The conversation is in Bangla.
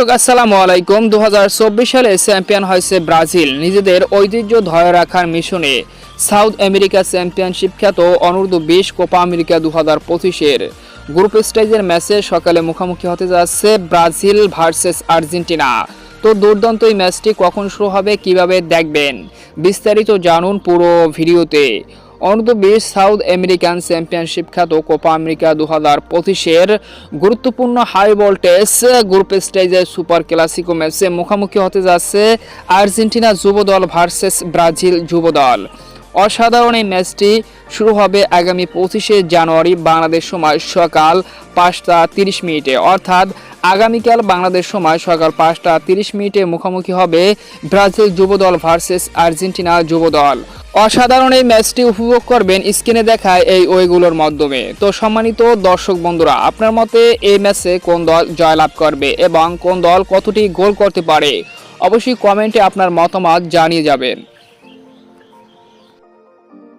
দর্শক, আসসালামু আলাইকুম। দুহাজার চব্বিশ সালে চ্যাম্পিয়ন হয়েছে ব্রাজিল। নিজেদের ঐতিহ্য ধরে রাখার মিশনে সাউথ আমেরিকা চ্যাম্পিয়নশিপ খ্যাত অনূর্ধ্ব বিশ কোপা আমেরিকা দু হাজার পঁচিশের। গ্রুপ স্টেজের ম্যাচে সকালে মুখোমুখি হতে যাচ্ছে ব্রাজিল ভার্সেস আর্জেন্টিনা। তো দুর্দান্ত এই ম্যাচটি কখন শুরু হবে, কীভাবে দেখবেন? বিস্তারিত জানুন পুরো ভিডিওতে। অনূর্ধ্ব বিশ সাউথ আমেরিকান চ্যাম্পিয়নশিপ খ্যাত কোপা আমেরিকা দু হাজার পঁচিশের গুরুত্বপূর্ণ হাই ভোল্টেজ গ্রুপ স্টেজের সুপার ক্লাসিকো ম্যাচে মুখোমুখি হতে যাচ্ছে আর্জেন্টিনা যুবদল ভার্সেস ব্রাজিল যুবদল। অসাধারণ এই ম্যাচটি শুরু হবে আগামী পঁচিশে জানুয়ারি বাংলাদেশ সময় সকাল পাঁচটা তিরিশ মিনিটে। অর্থাৎ আগামীকাল বাংলাদেশ সময় সকাল পাঁচটা তিরিশ মিনিটে মুখোমুখি হবে ব্রাজিল যুবদল ভার্সেস আর্জেন্টিনা যুবদল। অসাধারণ এই ম্যাচটি উপভোগ করবেন স্ক্রিনে দেখায় এই ওইগুলোর মাধ্যমে। তো সম্মানিত দর্শক বন্ধুরা, আপনার মতে এই ম্যাচে কোন দল জয়লাভ করবে এবং কোন দল কতটি গোল করতে পারে? অবশ্যই কমেন্টে আপনার মতামত জানিয়ে যাবেন।